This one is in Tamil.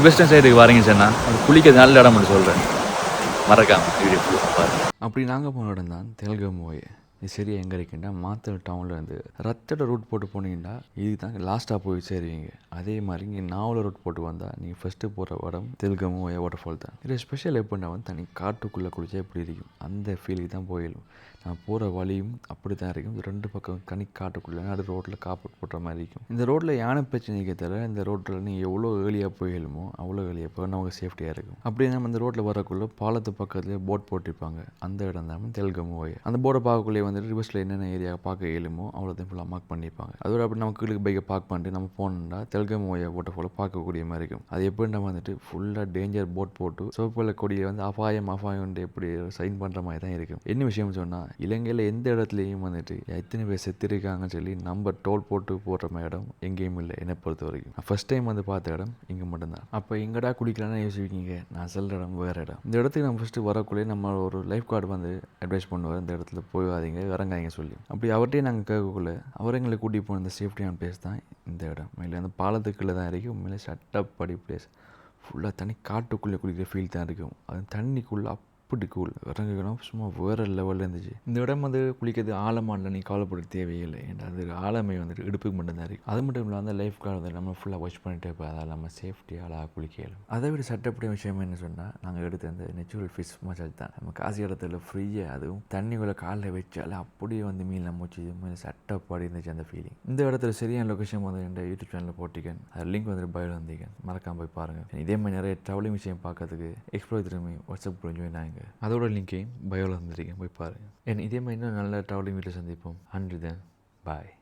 வெஸ்டர்ன் சைடுக்கு வரீங்க சொன்னால் அது குளிக்கிறது நல்ல இடம் மட்டும் சொல்கிறேன் மறக்காமல் வீடியோ பாருங்கள் அப்படி நாங்கள் போன இடம் தான் தெலுங்கமோய் இது சரியாக எங்கே இருக்கீங்கன்னா மாத்தல் டவுனில் இருந்து ரத்தோட ரூட் போட்டு போனீங்கன்னா இது தான் லாஸ்ட்டாக போய் சேருவீங்க. அதே மாதிரி இங்கே நாவல ரூட் போட்டு வந்தால் நீங்கள் ஃபஸ்ட்டு போகிற இடம் தெலுங்கமோ வாட்டர் ஃபால் தான். இது ஸ்பெஷல் எப்படின்னா வந்து தனி காட்டுக்குள்ளே குளிச்சா எப்படி இருக்கும்? அந்த ஃபீலுக்கு தான் போயிடும். நான் போகிற வழியும் அப்படி தான் இருக்கும் ரெண்டு பக்கம் கனி காட்டுக்குள்ளே நடு ரோட்டில் காப்பு போடுற மாதிரி இருக்கும். இந்த ரோட்டில் யானை பிரச்சனைக்கு தவிர இந்த ரோட்டில் நீங்கள் எவ்வளோ ஏர்லியாக போயிடுமோ அவ்வளோ ஏர்லியாக போய் நமக்கு சேஃப்டியாக இருக்கும். அப்படியே நம்ம இந்த ரோட்டில் வரக்குள்ளே பாலத்து பக்கத்துலேயே போட் போட்டிருப்பாங்க. அந்த இடம் தான் தெலுங்கமோ அந்த போர்டை பார்க்கக்குள்ளே வந்துட்டு ரிவர்ஸில் என்னென்ன ஏரியா பார்க்க இயலுமோ அவ்வளோத்தையும் ஃபுல்லாக மார்க் பண்ணியிருப்பாங்க அதோட அப்படி நம்ம கீழே பைக்கை பார்க் பண்ணிட்டு நம்ம போனோம்னா தெலுங்கமோய போட்ட ஃபாலை பார்க்கக்கூடிய மாதிரி இருக்கும். அது எப்படின்னா வந்துட்டு ஃபுல்லாக டேஞ்சர் போட் போட்டு சிவப்புள்ள கொடியை வந்து அபாயம் அபாயம்ன்ட்டு எப்படி சைன் பண்ணுற மாதிரி தான் இருக்கும். என்ன விஷயம் சொன்னால் இலங்கையில் எந்த இடத்துலையும் வந்துட்டு எத்தனை பேர் செத்துருக்காங்கன்னு சொல்லி நம்ம டோல் போட்டு போடுற மாதிரி இடம் எங்கேயும் இல்லை என்னை பொறுத்த வரைக்கும். நான் ஃபஸ்ட் டைம் வந்து பார்த்த இடம் இங்கே மட்டும்தான். அப்போ எங்கடா குளிக்கலாம்னு யோசிப்பீங்க? நான் செல்ற இடம் வேறு இடம். இந்த இடத்துக்கு நம்ம ஃபஸ்ட்டு வரக்குள்ளே நம்ம ஒரு லைஃப் கார்டு வந்து அட்வைஸ் பண்ணுவார் இந்த இடத்துல போய் வாதிங்க வரங்காய்ங்க இறங்காதீங்க சொல்லி. அப்படி அவர்கிட்டயே நாங்கள் கேட்கக்குள்ள அவர் எங்களை கூட்டி போன இந்த சேஃப்டியான பிளேஸ் தான் இந்த இடம். மேலே அந்த பாலத்துக்குள்ளே தான் இருக்கும் உண்மையிலே சட்டப்படி பிளேஸ் ஃபுல்லாக தனி காட்டுக்குள்ளே குளிக்கிற ஃபீல் தான் இருக்கும். அது தண்ணிக்குள்ளே அப்படி கூல் இறங்குக்கணும் சும்மா வேறு லெவலில் இருந்துச்சு. இந்த இடம் வந்து குளிக்கிறது ஆழமான நீ கவலைப்பட தேவையில்லை. ஏன்னா அது ஆழமை வந்துட்டு இடுப்புக்கு மட்டும்தான் இருக்குது அது மட்டும் இல்லாமல் அந்த லைஃப் கார்டு வந்து நம்ம ஃபுல்லாக வாஷ் பண்ணிட்டு இப்போ அதை நம்ம சேஃப்டியாக அழகாக குளிக்கலாம் அதை விட சட்டப்படிய விஷயம் என்ன சொன்னால் நாங்கள் எடுத்த அந்த நேச்சுரல் ஃபிஷ் மசாஜ் தான். நம்ம காசு இடத்துல ஃப்ரீயாக அதுவும் தண்ணிக்குள்ளே காலில் வச்சாலே அப்படியே வந்து மீன் மூச்சு இது மாதிரி சட்டப்படி இருந்துச்சு அந்த ஃபீலிங் இந்த இடத்துல சரியான லொக்கேஷன் வந்து என் யூடியூப் சேனலில் போட்டிக்கேன் அது லிங்க் வந்துட்டு பயோ வந்தீங்க மறக்காமல் போய் பாருங்கள் இதே மாதிரி நிறைய ட்ராவலிங் விஷயம் பார்க்கறதுக்கு எக்ஸ்ப்ளோர் திரும்பி வாட்ஸ்அப் ஜாயின் ஆகுங்க. அதோட லிங்க்கையும் பயோவில் தந்திருக்கேன். போய் பாருங்கள் என் இதே மாதிரி இன்னும் நல்ல ட்ராவலிங் வீட்டில் சந்திப்போம். அன்று தான் பாய்